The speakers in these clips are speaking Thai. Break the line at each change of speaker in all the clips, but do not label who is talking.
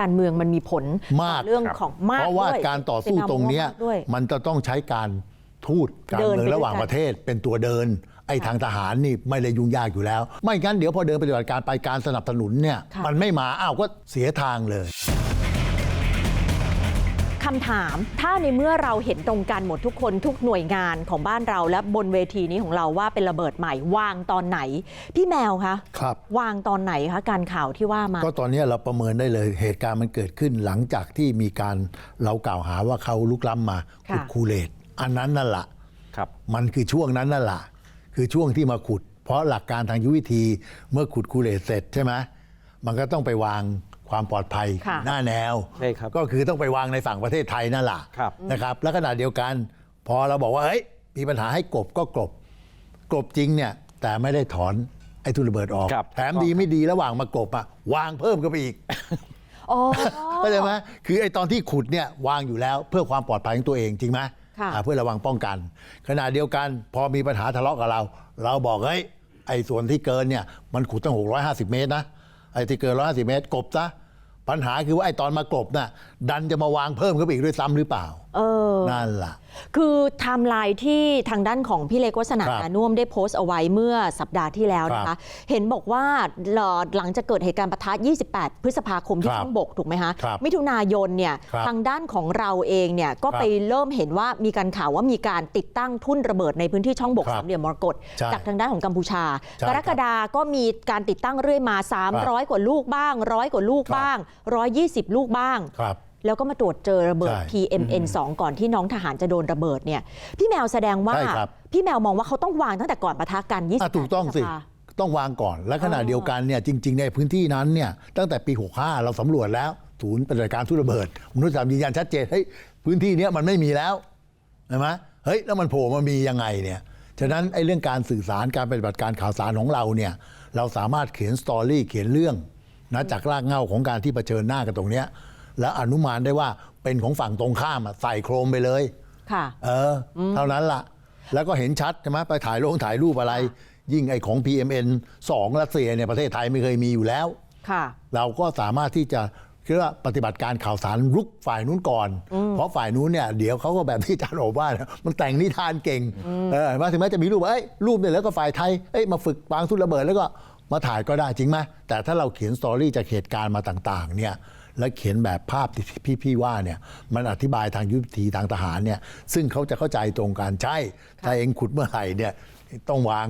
การเมืองมันมีผล
มาก
ต่อเรื่องของมาก
เพราะว่า
ด้วย
การต่อสู้
ป็น
ตรงเนี้ย
มากด้วย
มันจะต้องใช้การทูตการ
เดิน
เมือง
ไปด้วย
ระหว่าง
กัน
ประเทศเป็นตัวเดิน ไอ้ทางทหารนี่ไม่ได้ยุ่งยากอยู่แล้ว ไม่งั้นเดี๋ยวพอเดินปฏิบัติการไปการสนับสนุนเนี่ย
ค่ะ
มันไม่มาอ้าวก็เสียทางเลย
คำถาม ถ้าในเมื่อเราเห็นตรงกันหมดทุกคนทุกหน่วยงานของบ้านเราและบนเวทีนี้ของเราว่าเป็นระเบิดใหม่วางตอนไหน พี่แมวคะ
ครับ
วางตอนไหนคะการข่าวที่ว่ามา
ก็ตอนนี้เราประเมินได้เลยเหตุการณ์มันเกิดขึ้นหลังจากที่มีการเรากล่าวหาว่าเขาลุกล้ำมาขุด
ค่ะ
คูเลตอันนั้นนั่นแหละ
ครับ
มันคือช่วงนั้นนั่นแหละคือช่วงที่มาขุด เพราะหลักการทางยุทธวิธีเมื่อขุดคูเลตเสร็จใช่ไหมมันก็ต้องไปวาง ความปลอดภัย
ค่ะ
หน้าแนว
ใช่ครับ
ก็คือต้องไปวางในฝั่งประเทศไทยนั่นแหละ
ครับ
นะครับแล้วขณะเดียวกัน พอเราบอกว่าเฮ้ยมีปัญหาให้กบก็กบกบจริงเนี่ยแต่ไม่ได้ถอนไอ้ทุนระเบิดออก
ครับ
แถมดีไม่ดีระหว่างมากบอะวางเพิ่มก็ไปอีก
อ๋อ
เข้าใจไหมคือไอ้ตอนที่ขุดเนี่ยวางอยู่แล้วเพื่อความปลอดภัยของตัวเองจริงไหม
ค่ะ
อ่าเพื่อระวังป้องกัน ขณะเดียวกันพอมีปัญหาทะเลาะกับเรา เราบอกเฮ้ยไอ้ส่วนที่เกินเนี่ยมันขุดตั้ง 650 เมตรนะไอ้ที่เกิน 150 เมตรกบซะ ปัญหาคือว่าไอ้ตอนมากบน่ะดันจะมาวางเพิ่มขึ้นไปอีกด้วยซ้ำหรือเปล่า
เออ
นั่นล่ะ
คือไทม์ไลน์ที่ทางด้านของพี่เล็กวัฒนา
ครับ
นานุ่วมได้โพสต์เอาไว้เมื่อสัปดาห์ที่แล้วนะ
ครั
คะ
บ
เห็นบอกว่าหลังจากเกิดเหตุการณ์ปะทะ 28 พฤษภาคมที่
ครับ
ช่องบกถูกไหมคะ
ครับ
มิถุนายนเนี่ย
ครับ
ทางด้านของเราเองเนี่ยก็
ครับ
ไปเริ่มเห็นว่ามีการข่าวว่ามีการติดตั้งทุ่นระเบิดในพื้นที่ช่องบก
ครับ
สามเหลี่ยมมรกต
ใช่
จากทางด้านของกัมพูชา
ใช่
กรกฎาก็มีการติดตั้งเรื่อยมา 300 กว่าลูกบ้างร้อยกว่าลูก
ครับ
บ้าง 120 ลูกบ้าง
ครับ
แล้วก็มาตรวจเจอระเบิด
ใช่
PMN 2 ก่อนที่น้องทหารจะโดนระเบิดเนี่ย พี่แมวแสดงว่า
ใช่ครับ
พี่แมวมองว่าเขาต้องวางตั้งแต่ก่อนปะทะกัน
อะ
28
ถูกต้องสิ
พฤษภา
ต้องวางก่อน และขณะเดียวกันเนี่ยจริง ๆ ในพื้นที่นั้นเนี่ยตั้งแต่ปี 65 เราสำรวจแล้ว ศูนย์ปฏิบัติการทุนระเบิด มนุษยธรรมยืนยันชัดเจนเฮ้ยพื้นที่เนี้ยมันไม่มีแล้วใช่ไหมเฮ้ยแล้วมันโผล่มามียังไงเนี่ยฉะนั้นไอ้เรื่องการสื่อสารการปฏิบัติการข่าวสารของเราเนี่ยเราสามารถเขียนสตอรี่เขียนเรื่องนะจากรากเหง้าของการที่เผชิญหน้ากันตรงเนี้ย แล้วอนุมานได้ว่าเป็นของฝั่งตรงข้ามอะใส่โครมไปเลย
ค่ะ
เอออเท่านั้นละ่ะแล้วก็เห็นชัดใช่ไหมไปถ่ายลงถ่ายรูปอะไร ยิ่งไอ้ของ PMN 2 รัสเซียเนี่ยประเทศไทยไม่เคยมีอยู่แล้ว
ค่ะ
เราก็สามารถที่จะเรียกว่าปฏิบัติการข่าวสารรุกฝ่ายนู้นก่อน เพราะฝ่ายนู้นเนี่ยเดี๋ยวเขาก็แบบที่อาจารย์โอว่าเนี่ยมันแต่งนิทานเก่งเออมาถึงแม้จะมีรูปว่าเอ้ยรูปเนี่ยแล้วก็ฝ่ายไทยเอ้ยมาฝึกวางทุนระเบิดแล้วก็มาถ่ายก็ได้จริงไหมแต่ถ้าเราเขียนสตอรี่จากเหตุการณ์มาต่าง ๆ เนี่ย แล้วเขียนแบบภาพที่พี่พี่ว่าเนี่ยมันอธิบายทางยุทธวิธีทางทหารเนี่ยซึ่งเขาจะเข้าใจตรงกันใช่ถ้าเองขุดเมื่อไหร่เนี่ยต้องวาง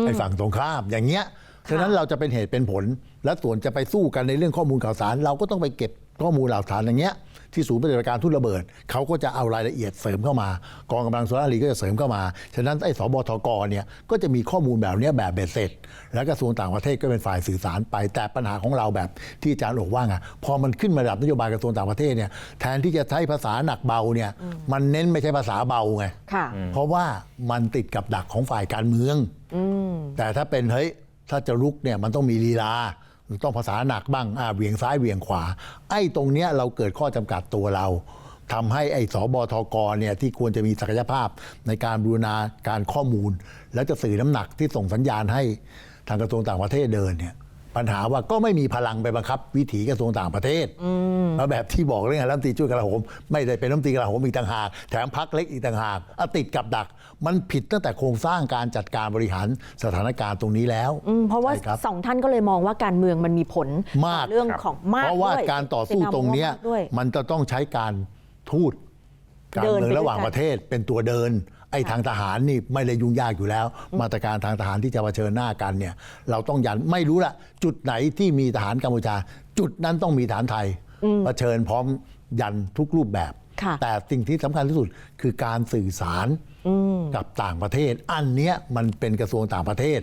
ไอ้ฝั่งตรงข้ามอย่างเงี้ยฉะนั้นเราจะเป็นเหตุเป็นผล และส่วนจะไปสู้กันในเรื่องข้อมูลข่าวสาร เราก็ต้องไปเก็บ ข้อมูลหลักฐานอย่างเงี้ยที่ศูนย์ปฏิบัติการทุ่นระเบิด เขาก็จะเอารายละเอียดเสริมเข้ามา กองกำลังสุรารีก็จะเสริมเข้ามา ฉะนั้นไอ้สบทกเนี่ยก็จะมีข้อมูลแบบเนี้ยแบบเบ็ดเสร็จ แล้วกระทรวงต่างประเทศก็เป็นฝ่ายสื่อสารไป แต่ปัญหาของเราแบบที่อาจารย์บอกว่าไงพอมันขึ้นมาระดับนโยบายกระทรวงต่างประเทศเนี่ยแทนที่จะใช้ภาษาหนักเบาเนี่ยมันเน้นไม่ใช่ภาษาเบาไง
ค่ะ
เพราะว่ามันติดกับดักของฝ่ายการเมืองแต่ถ้าเป็นเฮ้ยถ้าจะลุกเนี่ยมันต้องมีลีลา ต้องภาษาหนักบ้างอ่าเวียงซ้ายเวียงขวา ไอ้ตรงเนี้ยเราเกิดข้อจำกัดตัวเราทำให้ไอ้สบทกเนี่ยที่ควรจะมีศักยภาพในการบูรณาการข้อมูล แล้วจะสื่อน้ำหนักที่ส่งสัญญาณให้ทางกระทรวงต่างประเทศเดินเนี่ย ปัญหาว่าก็ไม่มีพลังไปบังคับ วิถีกระทรวงต่างประเทศแล้วแบบที่บอกเรื่องรัฐมนตรีช่วยกลาโหม ไม่ได้เป็นรัฐมนตรีกลาโหมอีกต่างหาก แถมพักเล็กอีกต่างหากอะติดกับดัก มันผิดตั้งแต่โครงสร้างการจัดการบริหารสถานการณ์ตรงนี้แล้ว
อืมเพราะว่า
ใช่ครับ
สองท่านก็เลยมองว่าการเมืองมันมีผล
มาก
ต่อเรื่องของมาก
เพราะว่า
ด้วย
การต่อสู้
ป็
ตรงเนี้ย
มากด้วย
มันจะต้องใช้การทูตการ
เดิน
เมือง
ไปด้วย
ระหว่าง
กัน
ประเทศเป็นตัวเดิน ไอ้ทางทหารนี่ไม่ได้ยุ่งยากอยู่แล้ว มาตรการทางทหารที่จะเผชิญหน้ากันเนี่ยเราต้องยันไม่รู้ละจุดไหนที่มีทหารกัมพูชา จุดนั้นต้องมีทหารไทยเผชิญพร้อมยันทุกรูปแบบ
ค่ะ
แต่สิ่งที่สำคัญที่สุดคือการสื่อสารกับต่างประเทศ อันเนี้ยมันเป็นกระทรวงต่างประเทศ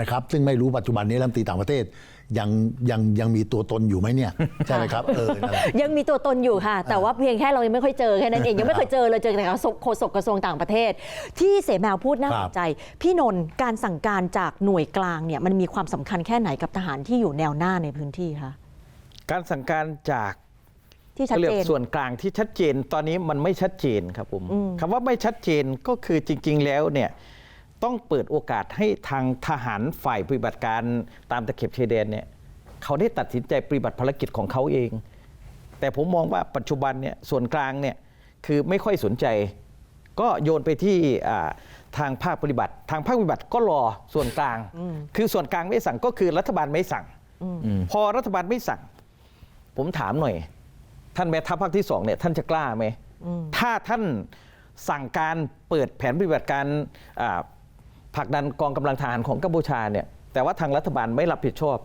นะครับ ซึ่งไม่รู้ปัจจุบันนี้รัฐมนตรีต่างประเทศ ยังยังยังมีตัวตนอยู่ไหมเนี่ย ใช่ไหมครับเออนั่นแหละ
ยังมีตัวตนอยู่ค่ะ แต่ว่าเพียงแค่เรายังไม่ค่อยเจอแค่นั้นเองยังไม่เคยเจอเลยเจอแต่โฆษกกระทรวงต่างประเทศ ที่เสแมวพูดน่า
ค
ส
รั
น
บ
ใจ พี่นนท์การสั่งการจากหน่วยกลางเนี่ยมันมีความสำคัญแค่ไหนกับทหารที่อยู่แนวหน้าในพื้นที่คะ
การสั่งการจาก
ที่ชัด
เรีย
เจ
ก
น
ส่วนกลางที่ชัดเจนตอนนี้มันไม่ชัดเจนครับผมคำว่าไม่ชัดเจนก็คือจริง ๆ แล้วเนี่ย ต้องเปิดโอกาสให้ทางทหารฝ่ายปฏิบัติการตามตะเข็บชายแดนเนี่ยเขาได้ตัดสินใจปฏิบัติภารกิจของเขาเอง แต่ผมมองว่าปัจจุบันเนี่ยส่วนกลางเนี่ยคือไม่ค่อยสนใจ ก็โยนไปที่อ่าทางภาคปฏิบัติ ทางภาคปฏิบัติก็รอส่วนกลาง คือส่วนกลางไม่สั่งก็คือรัฐบาลไม่สั่ง พอรัฐบาลไม่สั่ง ผมถามหน่อย ท่านแม่ทัพภาคที่สองเนี่ยท่านจะกล้าไหมถ้าท่านสั่งการเปิดแผนปฏิบัติการอ่า ผลักดันกองกำลังทหารของกัมพูชาเนี่ยแต่ว่าทางรัฐบาลไม่รับผิดชอบ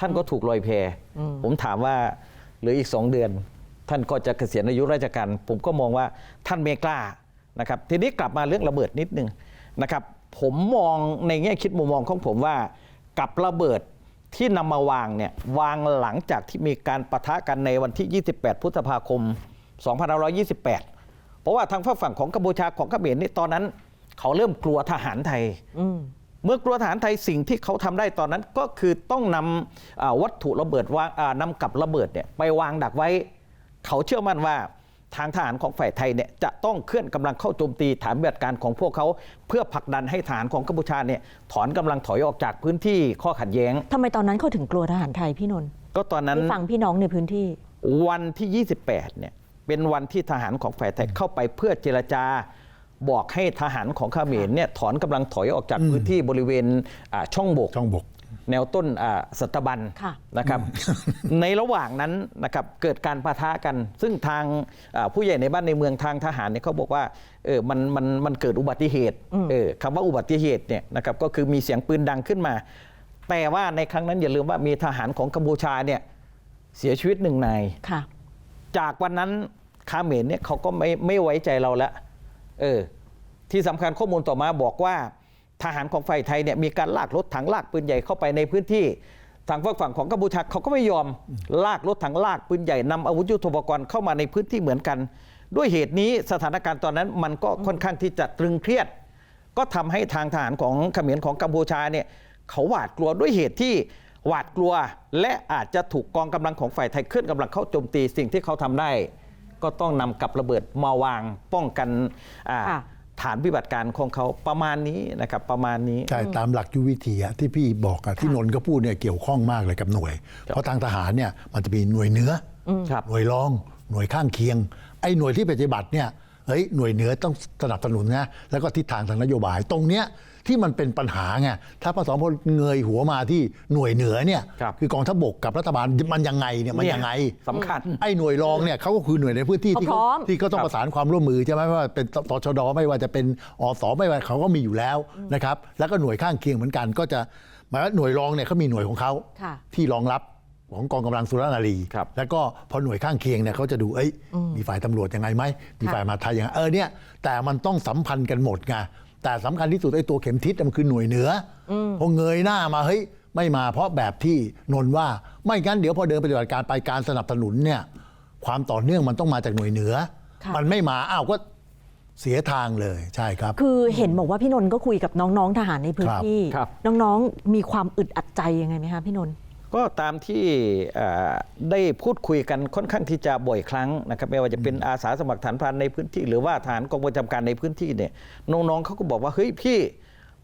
ท่านก็ถูกลอยแพผมถามว่าเหลืออีกสองเดือน ท่านก็จะเกษียณอายุราชการ ผมก็มองว่าท่านไม่กล้านะครับทีนี้กลับมาเรื่องระเบิดนิดนึงนะครับผมมองในแง่คิดมุมมองของผมว่ากับระเบิดที่นำมาวางเนี่ยวางหลังจากที่มีการปะทะกันในวันที่ 28 พฤษภาคม 2528 เพราะว่าทางฝั่งฝั่งของกัมพูชาของเขมรนี่ตอนนั้น เขาเริ่มกลัวทหารไทยเมื่อกลัวทหารไทยสิ่งที่เขาทำได้ตอนนั้นก็คือต้องนำอ่าวัตถุระเบิดวางอ่านำกับระเบิดเนี่ยไปวางดักไว้ เขาเชื่อมั่นว่าทางทหารของฝ่ายไทยเนี่ยจะต้องเคลื่อนกำลังเข้าโจมตีฐานปฏิบัติการของพวกเขา เพื่อผลักดันให้ทหารของกัมพูชาเนี่ยถอนกำลังถอยออกจากพื้นที่ข้อขัดแย้ง
ทำไมตอนนั้นเขาถึงกลัวทหารไทยพี่นนท์
ก็ตอนนั้น
ที่ฟังพี่น้องในพื้นที่
วันที่ 28เนี่ยเป็นวันที่ทหารของฝ่ายไทยเข้าไปเพื่อเจรจา บอกให้ทหารของเขมรเนี่ยถอนกำลังถอยออกจากพื้นที่บริเวณอ่าช่องบก
ช่องบก
แนวต้นอ่าสัตบัน
ค่ะ
นะครับ ในระหว่างนั้นนะครับเกิดการปะทะกัน ซึ่งทางอ่าผู้ใหญ่ในบ้านในเมืองทางทหารเนี่ยเขาบอกว่าเออมันมันมันเกิดอุบัติเหตุเออคำว่าอุบัติเหตุเนี่ยนะครับก็คือมีเสียงปืนดังขึ้นมา แต่ว่าในครั้งนั้นอย่าลืมว่ามีทหารของกัมพูชาเนี่ยเสียชีวิตหนึ่งนาย
ค่ะ
จากวันนั้นคาเขมรเนี่ยเขาก็ไม่ไม่ไว้ใจเราแล้ว เออที่สำคัญข้อมูลต่อมาบอกว่า ทหารของฝ่ายไทยเนี่ยมีการลากรถถังลากปืนใหญ่เข้าไปในพื้นที่ทางฝั่งฝั่งของกัมพูชาเขาก็ไม่ยอมลากรถถังลากปืนใหญ่นำอาวุธยุทโธปกรณ์เข้ามาในพื้นที่เหมือนกัน ด้วยเหตุนี้สถานการณ์ตอนนั้นมันก็ค่อนข้างที่จะตรึงเครียด ก็ทำให้ทางทหารของเขมรของกัมพูชาเนี่ยเขาหวาดกลัวด้วยเหตุที่หวาดกลัว และอาจจะถูกกองกำลังของฝ่ายไทยเคลื่อนกำลังเข้าโจมตีสิ่งที่เขาทำได้ ก็ต้องนำกับระเบิดมาวางป้องกันอ่า
ค่ะ
ฐานปฏิบัติการของเขาประมาณนี้นะครับประมาณนี้
ใช่ตามหลักยุทธวิธีอะที่พี่บอกอะที่นนท์ก็พูดเนี่ยเกี่ยวข้องมากเลยกับหน่วย เพราะทางทหารเนี่ยมันจะมีหน่วยเหนืออ
ครับ
หน่วยรอง หน่วยข้างเคียง ไอ้หน่วยที่ปฏิบัติเนี่ย เฮ้ยหน่วยเหนือต้องสนับสนุนนะแล้วก็ทิศทางทางนโยบาย ตรงเนี้ยที่มันเป็นปัญหาไงถ้าพสพเงยหัวมาที่หน่วยเหนือเนี่ย
ครับ
อกองทัพบกกับรัฐบาลมันยังไงเนี่ยมันยังไง
สำคัญ
ไอ้หน่วยรองเนี่ยเขาก็คือหน่วยในพื้นที่ที่
เขาพร้อม
ที่ก็ต้องประสานความร่วมมือใช่ไหมว่าเป็นตชดไม่ว่าจะเป็นอสไม่ว่าเขาก็มีอยู่แล้วนะครับแล้วก็หน่วยข้างเคียงเหมือนกันก็จะหมายว่าหน่วยรองเนี่ยเขามีหน่วยของเขา
ค่ะ
ที่รองรับ ของกองกำลังสุรนารี
ครับ
แล้วก็พอหน่วยข้างเคียงเนี่ยเขาจะดูเอ้ยมีฝ่ายตำรวจยังไงไหมมีฝ่ายมหาดไทยยังไงเออเนี่ยแต่มันต้องสัมพันธ์กันหมดไงแต่สำคัญที่สุดไอ้ตัวเข็มทิศมันคือหน่วยเหนืออพอเงยหน้ามาเฮ้ยไม่มาเพราะแบบที่นนท์ว่าไม่งั้นเดี๋ยวพอเดินปฏิบัติการไปการสนับสนุนเนี่ยความต่อเนื่องมันต้องมาจากหน่วยเหนือ
ค่ะ
มันไม่มาอ้าวก็เสียทางเลยใช่ครับ
คือเห็นบอกว่าพี่นนท์ก็คุยกับน้องๆทหารในพื้น
ครับ
ที่
ครับ
น้องๆมีความอึดอัดใจยังไงไหมคะพี่นนท์
ก็ตามที่เอ่อได้พูดคุยกันค่อนข้างที่จะบ่อยครั้งนะครับไม่ว่าจะเป็นอาสาสมัครฐานพรานในพื้นที่ หรือว่าฐานกองประจำการในพื้นที่เนี่ยน้องๆเขาก็บอกว่าเฮ้ยพี่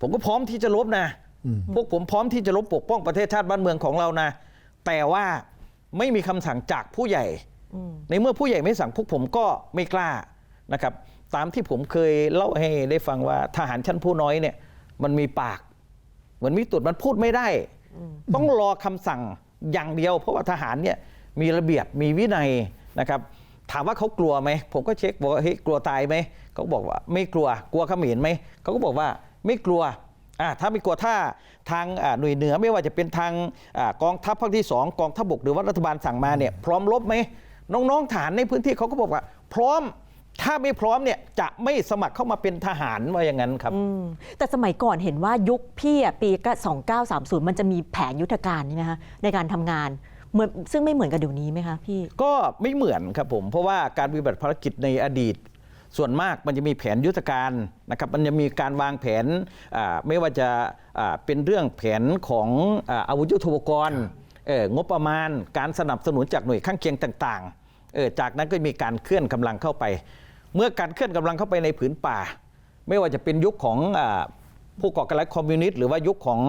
ผมก็พร้อมที่จะรบนะพวกผมพร้อมที่จะรบปกป้องประเทศชาติบ้านเมืองของเรานะ แต่ว่าไม่มีคำสั่งจากผู้ใหญ่ ในเมื่อผู้ใหญ่ไม่สั่งพวกผมก็ไม่กล้านะครับ ตามที่ผมเคยเล่าให้ได้ฟังว่าทหารชั้นผู้น้อยเนี่ย มันมีปาก เหมือนมีตุดมันพูดไม่ได้ ต้องรอคำสั่งอย่างเดียว เพราะว่าทหารเนี่ยมีระเบียบมีวินัยนะครับ ถามว่าเขากลัวไหมผมก็เช็คบอกว่าเฮ้ยกลัวตายไหมเขาบอกว่าไม่กลัวกลัวขมรไหมเขาก็บอกว่าไม่กลัวอ่าถ้าไม่กลัวถ้าทางหน่วยเหนือไม่ว่าจะเป็นทางอกองทัพภาคที่ 2 กองทัพบกหรือว่ารัฐบาลสั่งมาเนี่ยพร้อมรบไหมน้องๆฐานในพื้นที่เขาก็บอกว่า พร้อม ถ้าไม่พร้อมเนี่ยจะไม่สมัครเข้ามาเป็นทหารว่าอย่างนั้นครับ
อืมแต่สมัยก่อนเห็นว่ายุคพี่อะปีก็2930 มันจะมีแผนยุทธการใช่ไหมคะในการทำงานเหมือนซึ่งไม่เหมือนกับเดี๋ยวนี้ไหมคะพี่
ก็ไม่เหมือนครับผม เพราะว่าการปฏิบัติภารกิจในอดีต ส่วนมากมันจะมีแผนยุทธการนะครับมันจะมีการวางแผนอ่าไม่ว่าจะอ่าเป็นเรื่องแผนของอ่าอาวุธยุทโธปกรณ์เอ่องบประมาณการสนับสนุนจากหน่วยข้างเคียงต่างๆเออจากนั้นก็มีการเคลื่อนกำลังเข้าไป เมื่อการเคลื่อนกำลังเข้าไปในผืนป่า ไม่ว่าจะเป็นยุคของอาผู้ก่อการร้ายคอมมิวนิสต์หรือว่ายุคของ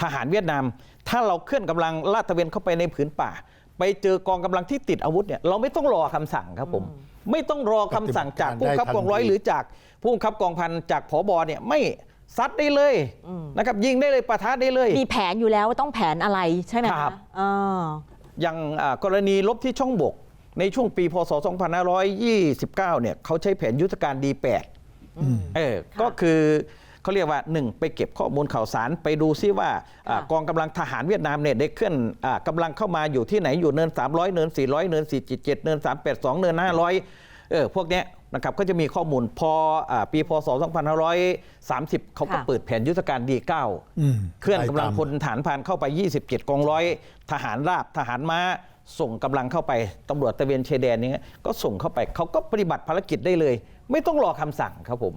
ทหารเวียดนาม ถ้าเราเคลื่อนกำลังลาดตระเวนเข้าไปในผืนป่า ไปเจอกองกำลังที่ติดอาวุธเนี่ยเราไม่ต้องรอคำสั่งครับผม ไม่ต้องรอคำสั่งจากผู้บังคับกองร้อยหรือจากผู้บังคับกองพันจากผบเนี่ยไม่ซัดได้เลยนะครับยิงได้เลยปะทะได้เลย
มีแผนอยู่แล้วว่าต้องแผนอะไรใช่ไหม
ครั
คะ
บ
อ่า
อย่างอ่ากรณีลบที่ช่องบก ในช่วงปีพศ 2529 เนี่ยเขาใช้แผนยุทธการ D8 เออก็คือเขาเรียกว่า 1 ไปเก็บข้อมูลข่าวสารไปดูซิว่าอ่า
ค่ะ
กองกำลังทหารเวียดนามเนี่ยได้เคลื่อนอ่ากำลังเข้ามาอยู่ที่ไหนอยู่เนิน 300 เนิน 400 เนิน 477 เนิน 382 เนิน 500 เออพวกเนี้ยนะครับก็จะมีข้อมูลพออาปีพศ 2530 เขาก็
ค่ะ
เปิดแผนยุทธการ D9
อืม
เคลื่อนกำลัง
ไปตาม
พลฐานพรานเข้าไป 27 กองร้อย ทหารราบทหารม้า ส่งกำลังเข้าไปตำรวจตะเวนชายแดนนี้ก็ส่งเข้าไปเขาก็ปฏิบัติภารกิจได้เลย ไม่ต้องรอคำสั่งครับผม